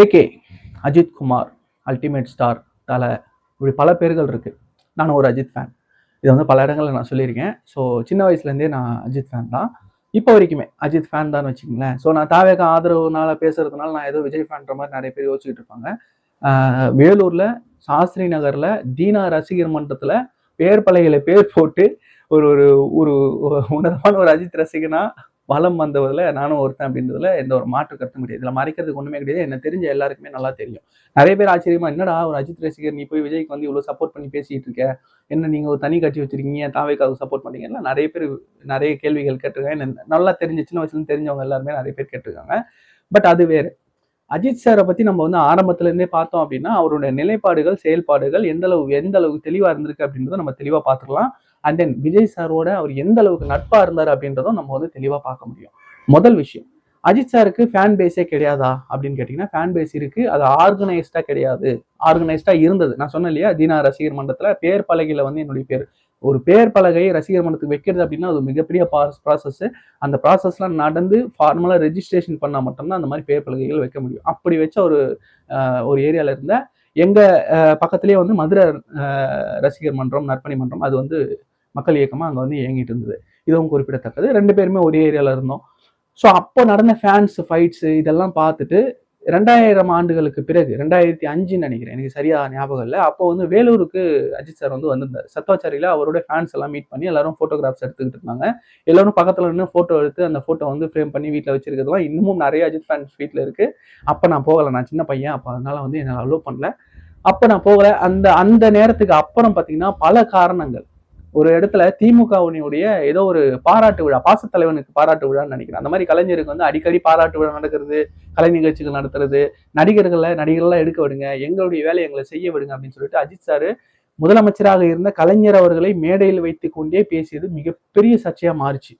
AK Ajith Kumar ultimate star Thala இப்படி பல பேர்கள் இருக்குது நான் ஒரு அஜித் ஃபேன் இதை வந்து பல இடங்களில் நான் சொல்லியிருக்கேன். ஸோ சின்ன வயசுலேருந்தே நான் அஜித் ஃபேன் தான். இப்போ வரைக்குமே அஜித் ஃபேன் தான் வச்சுக்கங்களேன். ஸோ நான் தாவேக ஆதரவுனால பேசுறதுனால நான் ஏதோ விஜய் ஃபேன்ற மாதிரி நிறைய பேர் யோசிச்சுட்டு இருப்பாங்க. வேலூரில் சாஸ்திரி நகரில் தீனா ரசிகர் மன்றத்தில் பேர் பலகையில் பேர் போட்டு ஒரு ஒரு ஒரு உன்னதமான ஒரு அஜித் ரசிகனா பலம் வந்ததுல நானும் ஒருத்தன் அப்படின்றதுல எந்த ஒரு மாற்று கருத்தும் கிடையாது. இதில் மறைக்கிறதுக்கு ஒன்றுமே கிடையாது. என்ன தெரிஞ்ச எல்லாருக்குமே நல்லா தெரியும். நிறைய பேர் ஆச்சரியமா என்னடா ஒரு அஜித் ரசிகர் நீ போய் விஜய்க்கு வந்து இவ்வளோ சப்போர்ட் பண்ணி பேசிட்டு இருக்க? என்ன நீங்க ஒரு தனி கட்சி வச்சிருக்கீங்க? தாவேக்காக சப்போர்ட் பண்ணீங்கன்னா நிறைய பேர் நிறைய கேள்விகள் கேட்டிருக்காங்க. என்ன நல்லா தெரிஞ்ச சின்ன வயசுல தெரிஞ்சவங்க எல்லாருமே நிறைய பேர் கேட்டிருக்காங்க. பட் அது வேறு. அஜித் சாரை பத்தி நம்ம வந்து ஆரம்பத்துல இருந்தே பார்த்தோம் அப்படின்னா அவருடைய நிலைப்பாடுகள் செயல்பாடுகள் எந்த அளவு எந்த அளவுக்கு தெளிவா இருந்திருக்கு அப்படின்றத நம்ம தெளிவா பார்த்துக்கலாம். அண்ட் தென் விஜய் சாரோட அவர் எந்த அளவுக்கு நட்பா இருந்தார் அப்படின்றதும் நம்ம வந்து தெளிவா பார்க்க முடியும். முதல் விஷயம் அஜித் சாருக்கு ஃபேன் பேஸே கிடையாதா அப்படின்னு கேட்டிங்கன்னா ஃபேன் பேஸ் இருக்குது அது ஆர்கனைஸ்டாக கிடையாது. ஆர்கனைஸ்டாக இருந்தது. நான் சொன்னேன் இல்லையா தீனா ரசிகர் மன்றத்தில் பேர் பலகையில் வந்து என்னுடைய பேர் ஒரு பேர் பலகை ரசிகர் மன்றத்துக்கு வைக்கிறது அப்படின்னா அது மிகப்பெரிய ப்ராசஸ் அந்த ப்ராசஸ்லாம் நடந்து ஃபார்மலாக ரெஜிஸ்ட்ரேஷன் பண்ணால் மட்டும்தான் அந்த மாதிரி பேர் பலகைகள் வைக்க முடியும். அப்படி வச்ச ஒரு ஒரு ஏரியாவில் இருந்த எங்கள் பக்கத்துலேயே வந்து மதுரை ரசிகர் மன்றம் நற்பணி மன்றம் அது வந்து மக்கள் இயக்கமாக அங்கே வந்து இயங்கிட்டு இருந்தது இதுவும் குறிப்பிடத்தக்கது. ரெண்டு பேருமே ஒரே ஏரியாவில் இருந்தோம். ஸோ அப்போ நடந்த ஃபேன்ஸ் ஃபைட்ஸ் இதெல்லாம் பார்த்துட்டு ரெண்டாயிரம் ஆண்டுகளுக்கு பிறகு ரெண்டாயிரத்தி அஞ்சுன்னு நினைக்கிறேன் எனக்கு சரியா ஞாபகம் இல்லை. அப்போ வந்து வேலூருக்கு அஜித் சார் வந்து வந்திருந்தார். சத்வாச்சாரியில் அவரோட ஃபேன்ஸ் எல்லாம் மீட் பண்ணி எல்லாரும் ஃபோட்டோகிராஃப்ஸ் எடுத்துக்கிட்டு இருந்தாங்க. எல்லாரும் பக்கத்தில் நின்று ஃபோட்டோ எடுத்து அந்த ஃபோட்டோ வந்து ஃப்ரேம் பண்ணி வீட்டில் வச்சிருக்கிறதுலாம் இன்னமும் நிறைய அஜித் ஃபேன்ஸ் வீட்டில் இருக்கு. அப்போ நான் போகலை. நான் சின்ன பையன். அப்போ அதனால வந்து என்னால் அலோவ் பண்ணல. அப்போ நான் போகலை. அந்த அந்த நேரத்துக்கு அப்புறம் பார்த்தீங்கன்னா பல காரணங்கள். ஒரு இடத்துல திமுகவினுடைய ஏதோ ஒரு பாராட்டு விழா பாசத்தலைவனுக்கு பாராட்டு விழான்னு நினைக்கிறேன். அந்த மாதிரி கலைஞருக்கு வந்து அடிக்கடி பாராட்டு விழா நடக்கிறது கலை நிகழ்ச்சிகள் நடத்துறது நடிகர்களை நடிகர்கள்லாம் எடுக்க விடுங்க எங்களுடைய வேலை எங்களை செய்ய விடுங்க அப்படின்னு சொல்லிட்டு அஜித் சார் முதலமைச்சராக இருந்த கலைஞர் அவர்களை மேடையில் வைத்து கொண்டே பேசியது மிகப்பெரிய சர்ச்சையா மாறுச்சு.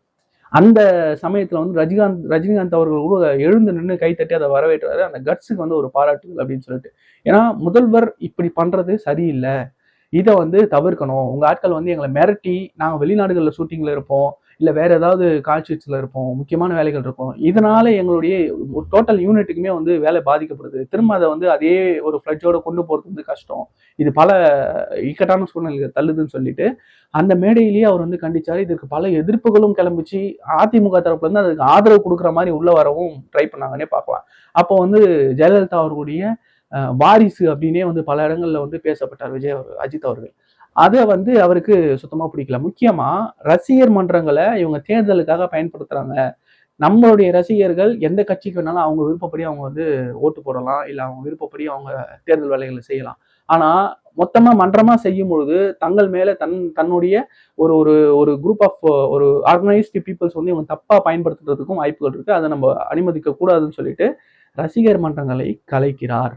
அந்த சமயத்துல வந்து ரஜினிகாந்த் ரஜினிகாந்த் அவர்கள் கூட எழுந்து நின்று கைத்தட்டி அதை வரவேற்றாரு. அந்த கட்ஸுக்கு வந்து ஒரு பாராட்டுகள் அப்படின்னு சொல்லிட்டு. ஏன்னா முதல்வர் இப்படி பண்றது சரியில்லை. இதை வந்து தவிர்க்கணும். உங்கள் ஆட்கள் வந்து எங்களை மிரட்டி நாங்கள் வெளிநாடுகளில் ஷூட்டிங்கில் இருப்போம் இல்லை வேறு ஏதாவது கால்ஷீட்ஸ்ல இருப்போம் முக்கியமான வேலைகள் இருக்கும். இதனால் எங்களுடைய டோட்டல் யூனிட்டுக்குமே வந்து வேலை பாதிக்கப்படுது. திரும்ப அதை வந்து அதே ஒரு ஃப்ளட்ஜோட கொண்டு போகிறது வந்து கஷ்டம். இது பல இக்கட்டான சூழ்நிலைகள் தள்ளுதுன்னு சொல்லிட்டு அந்த மேடையிலேயே அவர் வந்து கண்டிச்சார். இதற்கு பல எதிர்ப்புகளும் கிளம்பிச்சு அதிமுக தரப்புலேருந்து அதுக்கு ஆதரவு கொடுக்குற மாதிரி உள்ளே வரவும் ட்ரை பண்ணாங்கன்னே பார்க்கலாம். அப்போ வந்து ஜெயலலிதா அவர்களுடைய வாரிசு அப்படின்னே வந்து பல இடங்களில் வந்து பேசப்பட்டார் விஜய் அவர் அஜித் அவர்கள். அதை வந்து அவருக்கு சுத்தமாக பிடிக்கல. முக்கியமாக ரசிகர் மன்றங்களை இவங்க தேர்தலுக்காக பயன்படுத்துகிறாங்க நம்மளுடைய ரசிகர்கள் எந்த கட்சிக்கு வேணாலும் அவங்க விருப்பப்படி அவங்க வந்து ஓட்டு போடலாம் இல்லை அவங்க விருப்பப்படி அவங்க தேர்தல் வேலைகளை செய்யலாம். ஆனால் மொத்தமாக மன்றமாக செய்யும் பொழுது தங்கள் மேலே தன் தன்னுடைய ஒரு ஒரு ஒரு குரூப் ஆஃப் ஒரு ஆர்கனைஸ்டு பீப்புள்ஸ் வந்து இவங்க தப்பாக பயன்படுத்துறதுக்கும் வாய்ப்புகள் இருக்குது அதை நம்ம அனுமதிக்க கூடாதுன்னு சொல்லிட்டு ரசிகர் மன்றங்களை கலைக்கிறார்.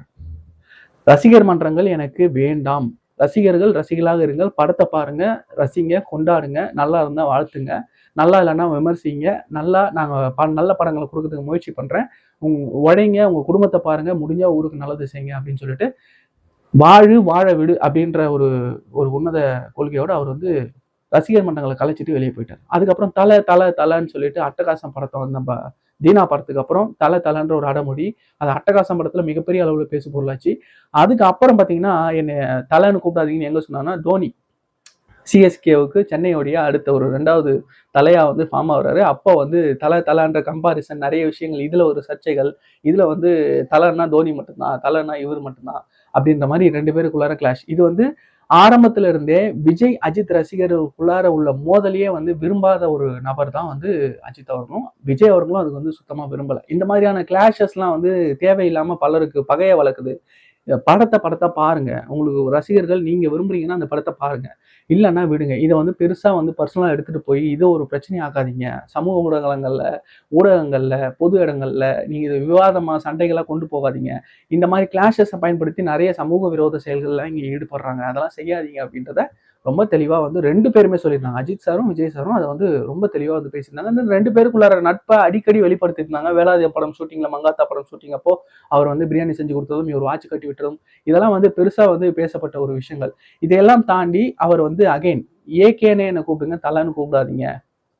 ரசிகர் மன்றங்கள் எனக்கு வேண்டாம். ரசிகர்கள் ரசிகளாக இருங்கள். படத்தை பாருங்க ரசிங்க கொண்டாடுங்க. நல்லா இருந்தால் வாழ்த்துங்க. நல்லா இல்லைன்னா விமர்சிங்க. நல்லா நாங்கள் ப நல்ல படங்களை கொடுக்கறதுக்கு முயற்சி பண்ணுறேன் உங் உழைங்க உங்கள் குடும்பத்தை பாருங்க. முடிஞ்சால் ஊருக்கு நல்லது செய்யுங்க அப்படின்னு சொல்லிட்டு வாழு வாழ விடு அப்படின்ற ஒரு ஒரு உன்னத கொள்கையோடு அவர் வந்து ரசிகர் மன்றங்களை கலைச்சிட்டு வெளியே போயிட்டார். அதுக்கப்புறம் தலை தலை தலைன்னு சொல்லிட்டு அட்டகாசம் படத்தை வந்து நம்ம தீனா படத்துக்கு அப்புறம் தலை தலைன்ற ஒரு அடமொழி அது அட்டகாசம் படத்துல மிகப்பெரிய அளவில் பேசு பொருளாச்சு. அதுக்கு அப்புறம் பார்த்தீங்கன்னா என்னை தலைன்னு கூப்பிடாதீங்கன்னு எங்க சொன்னாங்கன்னா தோனி. சிஎஸ்கேவுக்கு சென்னையோடைய அடுத்த ஒரு ரெண்டாவது தலையா வந்து ஃபார்ம் ஆகுறாரு. அப்போ வந்து தலை தலைன்ற கம்பாரிசன் நிறைய விஷயங்கள் இதுல ஒரு சர்ச்சைகள் இதுல வந்து தலைன்னா தோனி மட்டும்தான் தலைன்னா இவர் மட்டும்தான் அப்படின்ற மாதிரி ரெண்டு பேருக்குள்ளார கிளாஷ் இது வந்து ஆரம்பத்துல இருந்தே விஜய் அஜித் ரசிகர்களுக்குள்ளார உள்ள மோதலையே வந்து விரும்பாத ஒரு நபர் தான் வந்து அஜித் அவர்களும். விஜய் அவர்களும் அதுக்கு வந்து சுத்தமா விரும்பல. இந்த மாதிரியான கிளாஷஸ்லாம் வந்து தேவையில்லாம பலருக்கு பகைய வளர்க்குது. படத்தை படத்தை பாருங்க. உங்களுக்கு ரசிகர்கள் நீங்க விரும்புறீங்கன்னா அந்த படத்தை பாருங்க. இல்லைன்னா விடுங்க. இதை வந்து பெருசா வந்து பர்சனலாக எடுத்துட்டு போய் இதை ஒரு பிரச்சனை ஆக்காதீங்க. சமூக ஊடகங்களில் ஊடகங்களில் பொது இடங்கள்ல நீங்க இது விவாதமா சண்டைகளாக கொண்டு போகாதீங்க. இந்த மாதிரி கிளாஷஸை பயன்படுத்தி நிறைய சமூக விரோத செயல்கள்லாம் இங்கே ஈடுபடுறாங்க. அதெல்லாம் செய்யாதீங்க அப்படின்றத ரொம்ப தெளிவாக வந்து ரெண்டு பேருமே சொல்லியிருந்தாங்க. அஜித் சாரும் விஜய் சாரும் அதை வந்து ரொம்ப தெளிவாக வந்து பேசியிருந்தாங்க. இந்த ரெண்டு பேருக்குள்ளார நட்பை அடிக்கடி வெளிப்படுத்தியிருந்தாங்க. வேளாதி படம் ஷூட்டிங்கில் மங்காத்தா படம் ஷூட்டிங் அப்போ அவர் வந்து பிரியாணி செஞ்சு கொடுத்ததும் இவர் வாட்ச் கட்டி விட்டதும் இதெல்லாம் வந்து பெருசாக வந்து பேசப்பட்ட ஒரு விஷயங்கள். இதையெல்லாம் தாண்டி அவர் வந்து அகைன் ஏகேனே என்ன கூப்பிடுங்க தலைன்னு கூப்பிடாதீங்க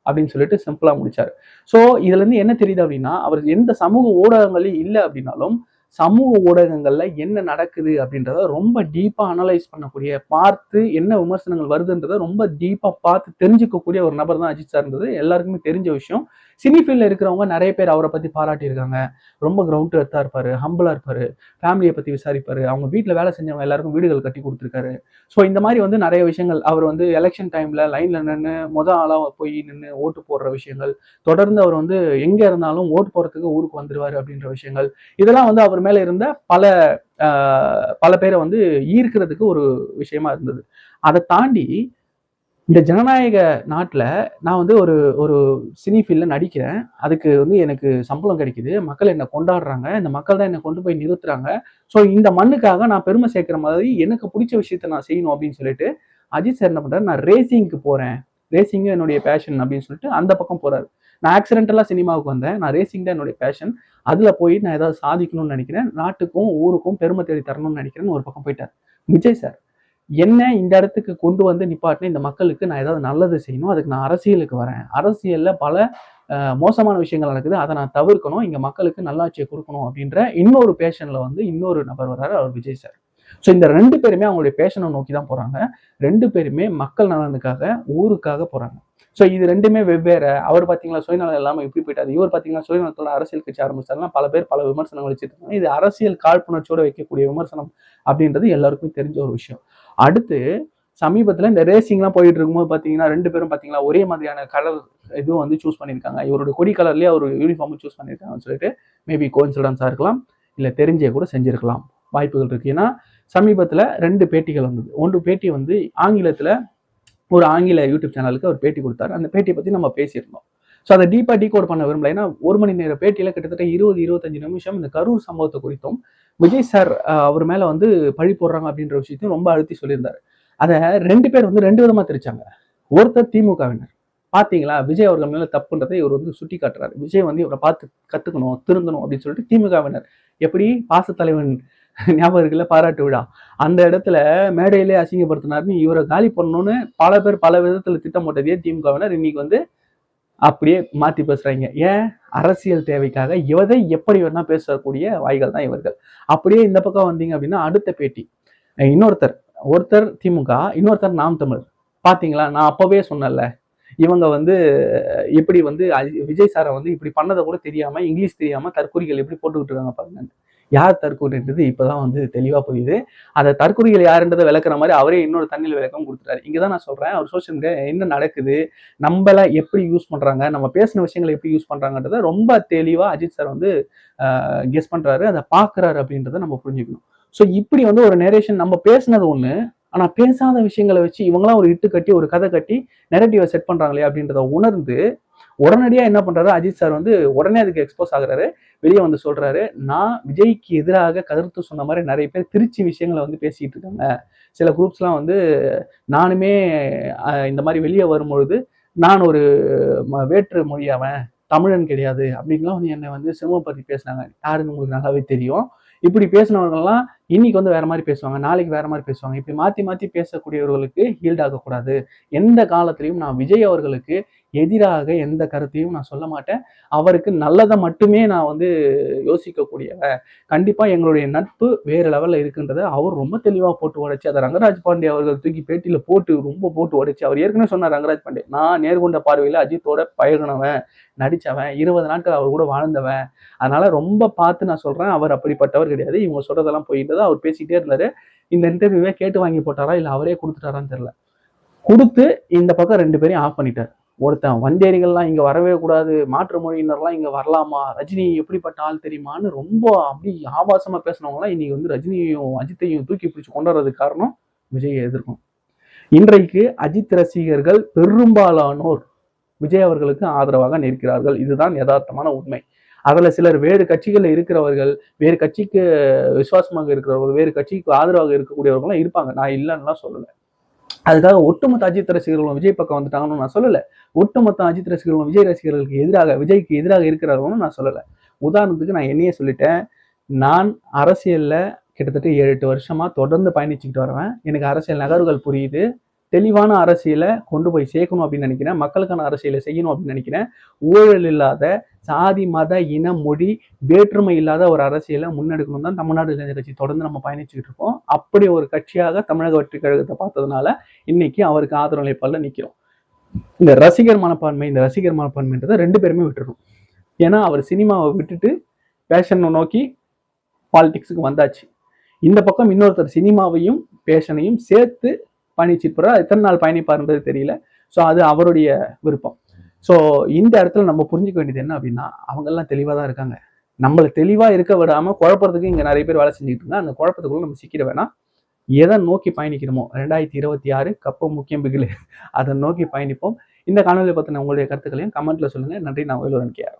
அப்படின்னு சொல்லிட்டு சிம்பிளாக முடிச்சார். ஸோ இதுலேருந்து என்ன தெரியுது அப்படின்னா அவர் எந்த சமூக ஊடகங்களையும் இல்லை அப்படின்னாலும் சமூக ஊடகங்கள்ல என்ன நடக்குது அப்படின்றத ரொம்ப டீப்பா அனலைஸ் பண்ணக்கூடிய பார்த்து என்ன விமர்சனங்கள் வருதுன்றத ரொம்ப டீப்பா பார்த்து தெரிஞ்சுக்கக்கூடிய ஒரு நபர் தான் அஜித் சார்ன்றது எல்லாருக்குமே தெரிஞ்ச விஷயம். சினி ஃபீல்டில் இருக்கிறவங்க நிறைய பேர் அவரை பற்றி பாராட்டியிருக்காங்க. ரொம்ப கிரவுண்ட் எர்த்தாக இருப்பார் ஹம்பிளாக இருப்பார் ஃபேமிலியை பற்றி விசாரிப்பார். அவங்க வீட்டில் வேலை செஞ்சவங்க எல்லாருக்கும் வீடுகள் கட்டி கொடுத்துருக்காரு. ஸோ இந்த மாதிரி வந்து நிறைய விஷயங்கள் அவர் வந்து எலெக்ஷன் டைமில் லைனில் நின்று மொதல் ஆளாக போய் நின்று ஓட்டு போடுற விஷயங்கள் தொடர்ந்து அவர் வந்து எங்கே இருந்தாலும் ஓட்டு போகிறதுக்கு ஊருக்கு வந்துடுவார் அப்படின்ற விஷயங்கள் இதெல்லாம் வந்து அவர் மேலே இருந்த பல பல பேரை வந்து ஈர்க்கிறதுக்கு ஒரு விஷயமா இருந்தது. அதை தாண்டி இந்த ஜனநாயக நாட்டில் நான் வந்து ஒரு ஒரு சினி ஃபீல்டில் நடிக்கிறேன். அதுக்கு வந்து எனக்கு சம்பளம் கிடைக்குது. மக்கள் என்னை கொண்டாடுறாங்க. இந்த மக்கள் தான் என்னை கொண்டு போய் நிறுத்துறாங்க. ஸோ இந்த மண்ணுக்காக நான் பெருமை சேர்க்குற மாதிரி எனக்கு பிடிச்ச விஷயத்த நான் செய்யணும் அப்படின்னு சொல்லிட்டு அஜித் சார் என்ன பண்றாரு? நான் ரேசிங்க்கு போகிறேன் ரேசிங்கும் என்னுடைய பேஷன் அப்படின்னு சொல்லிட்டு அந்த பக்கம் போகிறாரு நான் ஆக்சிடென்டலாக சினிமாவுக்கு வந்தேன். நான் ரேசிங் தான் என்னுடைய பேஷன் அதில் போய் நான் ஏதாவது சாதிக்கணும்னு நினைக்கிறேன். நாட்டுக்கும் ஊருக்கும் பெருமை தேடி தரணும்னு நினைக்கிறேன்னு ஒரு பக்கம் போயிட்டார். விஜய் சார் என்ன இந்த இடத்துக்கு கொண்டு வந்து நிப்பாட்டின இந்த மக்களுக்கு நான் ஏதாவது நல்லது செய்யணும் அதுக்கு நான் அரசியலுக்கு வரேன். அரசியலில் பல மோசமான விஷயங்கள் நடக்குது. அதை நான் தவிர்க்கணும். இங்கே மக்களுக்கு நல்லாட்சியை கொடுக்கணும் அப்படின்ற இன்னொரு பேஷனில் வந்து இன்னொரு நபர் வர்றாரு அவர் விஜய் சார். ஸோ இந்த ரெண்டு பேருமே அவங்களுடைய பேஷனை நோக்கி தான் போகிறாங்க ரெண்டு பேருமே மக்கள் நலனுக்காக ஊருக்காக போகிறாங்க ஸோ இது ரெண்டுமே வெவ்வேறு. அவர் பார்த்தீங்களா சுயநலம் இல்லாமல் இப்படி போயிட்டாரு. இவர் பார்த்தீங்கன்னா சுயநலத்தோட அரசியல் கட்சி ஆரம்பிச்சாருன்னா பல பேர் பல விமர்சனங்கள் வச்சுட்டு இருக்காங்க. இது அரசியல் காழ்ப்புணர்ச்சியோட வைக்கக்கூடிய விமர்சனம் அப்படின்றது எல்லாருக்குமே தெரிஞ்ச ஒரு விஷயம். அடுத்து சமீபத்தில் இந்த ரேசிங்லாம் போயிட்டு இருக்கும்போது பார்த்தீங்கன்னா ரெண்டு பேரும் பார்த்தீங்கன்னா ஒரே மாதிரியான கலர் இதுவும் வந்து சூஸ் பண்ணியிருக்காங்க. இவரோட கொடி கலர்லேயே அவர் யூனிஃபார்மும் சூஸ் பண்ணியிருக்காங்கன்னு சொல்லிட்டு மேபி கோயின்சிடன்ஸாக இருக்கலாம். இல்லை தெரிஞ்சே கூட செஞ்சுருக்கலாம். வாய்ப்புகள் இருக்குது ஏன்னா சமீபத்தில் ரெண்டு பேட்டிகள் வந்தது. ஒன்று பேட்டி வந்து ஆங்கிலத்தில் ஒரு ஆங்கில யூடியூப் சேனலுக்கு அவர் பேட்டி கொடுத்தாரு. அந்த பேட்டியை பற்றி நம்ம பேசியிருந்தோம். ஸோ அதை டீப்பாக டீகோட் பண்ண விரும்பல. ஏன்னா ஒரு மணி நேர பேட்டியில் கிட்டத்தட்ட இருபது இருபத்தஞ்சு நிமிஷம் இந்த கரூர் சம்பவத்தை குறித்தும் விஜய் சார் அவர் மேலே வந்து பழி போடுறாங்க அப்படின்ற விஷயத்தையும் ரொம்ப அழுத்தி சொல்லியிருந்தாரு. அதை ரெண்டு பேர் வந்து ரெண்டு விதமாக தெரிச்சாங்க. ஒருத்தர் திமுகவினர். பார்த்தீங்களா விஜய் அவர்கள் மேலே தப்புன்றதை இவர் வந்து சுட்டி காட்டுறாரு விஜய் வந்து இவரை பார்த்து கற்றுக்கணும் திருந்தணும் அப்படின்னு சொல்லிட்டு திமுகவினர். எப்படி? பாசத்தலைவன் ஞாபகம் இருக்குல்ல பாராட்டு விழா. அந்த இடத்துல மேடையிலே அசிங்கப்படுத்தினாருன்னு இவரை காலி பண்ணணும்னு பல பேர் பல விதத்தில் திட்டம் போட்டதே திமுகவினர் இன்னைக்கு வந்து அப்படியே மாத்தி பேசுறாங்க. ஏன்? அரசியல் தேவைக்காக எதை எப்படி வேணா பேசக்கூடிய வாய்கள் தான் இவர்கள். அப்படியே இந்த பக்கம் வந்தீங்க அப்படின்னா அடுத்த பேட்டி. இன்னொருத்தர் ஒருத்தர் திமுக இன்னொருத்தர் நாம் தமிழ். பாத்தீங்களா? நான் அப்பவே சொன்னேன்ல இவங்க வந்து எப்படி வந்து அஜி- விஜய் சாரை வந்து இப்படி பண்ணதை கூட தெரியாம இங்கிலீஷ் தெரியாம தற்கொலைகள் எப்படி போட்டுக்கிட்டு இருக்காங்க பாருங்க. யார் தற்கொலைன்றது இப்போதான் வந்து தெளிவாக புரியுது. அந்த தற்கொலைகள் யாருன்றதை விளக்குற மாதிரி அவரே இன்னொரு தண்ணியில் விளக்கம் கொடுத்துட்டாரு. இங்கே தான் நான் சொல்கிறேன் அவர் சோஷியல் மீடியா என்ன நடக்குது நம்மளை எப்படி யூஸ் பண்ணுறாங்க நம்ம பேசின விஷயங்களை எப்படி யூஸ் பண்ணுறாங்கன்றத ரொம்ப தெளிவாக அஜித் சார் வந்து கெஸ் பண்ணுறாரு அதை பார்க்குறாரு அப்படின்றத நம்ம புரிஞ்சுக்கணும். ஸோ இப்படி வந்து ஒரு நேரேஷன் நம்ம பேசினது ஒன்று ஆனால் பேசாத விஷயங்களை வச்சு இவங்களாம் ஒரு இட்டு கட்டி ஒரு கதை கட்டி நெரட்டிவை செட் பண்ணுறாங்களே அப்படின்றத உணர்ந்து உடனடியாக என்ன பண்ணுறாரு அஜித் சார் வந்து உடனே அதுக்கு எக்ஸ்போஸ் ஆகுறாரு. வெளியே வந்து சொல்கிறாரு நான் விஜய்க்கு எதிராக கருத்து சொன்ன மாதிரி நிறைய பேர் திருச்சி விஷயங்களை வந்து பேசிகிட்டு இருக்காங்க. சில குரூப்ஸ்லாம் வந்து நானுமே இந்த மாதிரி வெளியே வரும்பொழுது நான் ஒரு ம- வேற்று மொழியாவன் தமிழன் கிடையாது அப்படின்லாம் வந்து என்னை வந்து சிரமப்படுத்தி பேசுனாங்க யாருன்னு உங்களுக்கு நல்லாவே தெரியும். இப்படி பேசினவர்கள்லாம் இன்னைக்கு வந்து வேற மாதிரி பேசுவாங்க நாளைக்கு வேற மாதிரி பேசுவாங்க. இப்படி மாத்தி மாத்தி பேசக்கூடியவர்களுக்கு ஹீல்ட் ஆகக்கூடாது. எந்த காலத்திலையும் நான் விஜய் அவர்களுக்கு எதிராக எந்த கருத்தையும் நான் சொல்ல மாட்டேன். அவருக்கு நல்லதை மட்டுமே நான் வந்து யோசிக்கக்கூடியவன். கண்டிப்பாக எங்களுடைய நட்பு வேறு லெவலில் இருக்குன்றதை அவர் ரொம்ப தெளிவாக போட்டு உடைச்சி அதை ரங்கராஜ் பாண்டே அவர்கள் தூக்கி பேட்டியில் போட்டு ரொம்ப போட்டு உடைச்சு அவர் ஏற்கனவே சொன்னார் ரங்கராஜ் பாண்டே நான் நேர்கொண்ட பார்வையில் அஜித்தோட பழகினவன் நடித்தவன் இருபது நாட்கள் அவர் கூட வாழ்ந்தவன். அதனால் ரொம்ப பார்த்து நான் சொல்கிறேன் அவர் அப்படிப்பட்டவர் கிடையாது. இவங்க சொல்கிறதெல்லாம் போயிட்டு அவர் பேசிகிட்டே இருந்தார். இந்த இன்டர்வியூவே கேட்டு வாங்கி போட்டாரா இல்லை அவரே கொடுத்துட்டாரான்னு தெரில கொடுத்து இந்த பக்கம் ரெண்டு பேரையும் ஆஃப் பண்ணிட்டார். ஒருத்தன் வந்தேரிகள்லாம் இங்க வரவே கூடாது மாற்று மொழியினர்லாம் இங்க வரலாமா ரஜினி எப்படிப்பட்ட ஆள் தெரியுமான்னு ரொம்ப அப்படி ஆபாசமா பேசினவங்களாம் இன்னைக்கு வந்து ரஜினியையும் அஜித்தையும் தூக்கி பிடிச்சி கொண்டு வர்றதுக்கு காரணம் விஜயை எதிர்க்கும் இன்றைக்கு அஜித் ரசிகர்கள் பெரும்பாலானோர் விஜய் அவர்களுக்கு ஆதரவாக நிற்கிறார்கள். இதுதான் யதார்த்தமான உண்மை. அதில் சிலர் வேறு கட்சிகளில் இருக்கிறவர்கள் வேறு கட்சிக்கு விசுவாசமாக இருக்கிறவர்கள் வேறு கட்சிக்கு ஆதரவாக இருக்கக்கூடியவர்கள்லாம் இருப்பாங்க. நான் இல்லைன்னுலாம் சொல்லலை. அதுக்காக ஒட்டுமொத்த அஜித் ரசிகர்களும் விஜய் பக்கம் வந்துட்டாங்கன்னு நான் சொல்லலை. ஒட்டுமொத்த அஜித் ரசிகர்களும் விஜய் ரசிகர்களுக்கு எதிராக விஜய்க்கு எதிராக இருக்கிறார்களும் நான் சொல்லலை. உதாரணத்துக்கு நான் என்னையே சொல்லிட்டேன். நான் அரசியலில் கிட்டத்தட்ட ஏழு எட்டு வருஷமாக தொடர்ந்து பயணிச்சுக்கிட்டு வருவேன். எனக்கு அரசியல் நகர்வுகள் புரியுது. தெளிவான அரசியலை கொண்டு போய் சேர்க்கணும் அப்படின்னு நினைக்கிறேன். மக்களுக்கான அரசியலை செய்யணும் அப்படின்னு நினைக்கிறேன். ஊழல் இல்லாத சாதி மத இன மொழி வேற்றுமை இல்லாத ஒரு அரசியலை முன்னெடுக்கணும் தான் தமிழ்நாடு இளைஞர் கட்சி தொடர்ந்து நம்ம பயணிச்சுட்டு இருக்கோம். அப்படி ஒரு கட்சியாக தமிழக வெற்றி கழகத்தை பார்த்ததுனால இன்னைக்கு அவருக்கு ஆதரவு நிலைப்பாடில் நிற்கிறோம் இந்த ரசிகர் மனப்பான்மை இந்த ரசிகர் மனப்பான்மைன்றதை ரெண்டு பேருமே விட்டுரும் ஏன்னா அவர் சினிமாவை விட்டுட்டு பேஷனை நோக்கி பாலிடிக்ஸுக்கு வந்தாச்சு. இந்த பக்கம் இன்னொருத்தர் சினிமாவையும் பேஷனையும் சேர்த்து பயணிச்சிருப்பார். எத்தனை நாள் பயணிப்பார்ன்றது தெரியல. ஸோ அது அவருடைய விருப்பம். ஸோ இந்த இடத்துல நம்ம புரிஞ்சுக்க வேண்டியது என்ன அப்படின்னா அவங்கெல்லாம் தெளிவாக தான் இருக்காங்க. நம்மளை தெளிவாக இருக்க விடாமல் குழப்பறதுக்கு இங்கே நிறைய பேர் வேலை செஞ்சுட்டு இருக்காங்க அந்த குழப்பத்துக்குள்ள நம்ம சிக்கிட வேணாம். எதை நோக்கி பயணிக்கிறோமோ ரெண்டாயிரத்தி இருபத்தி ஆறு கப்பம் முக்கியம் பிகில். அதை நோக்கி பயணிப்போம். இந்த காணொலியை பற்றின உங்களுடைய கருத்துக்களையும் கமெண்ட்டில் சொல்லுங்க. நன்றி. நான் வேலூரன் கேஆர்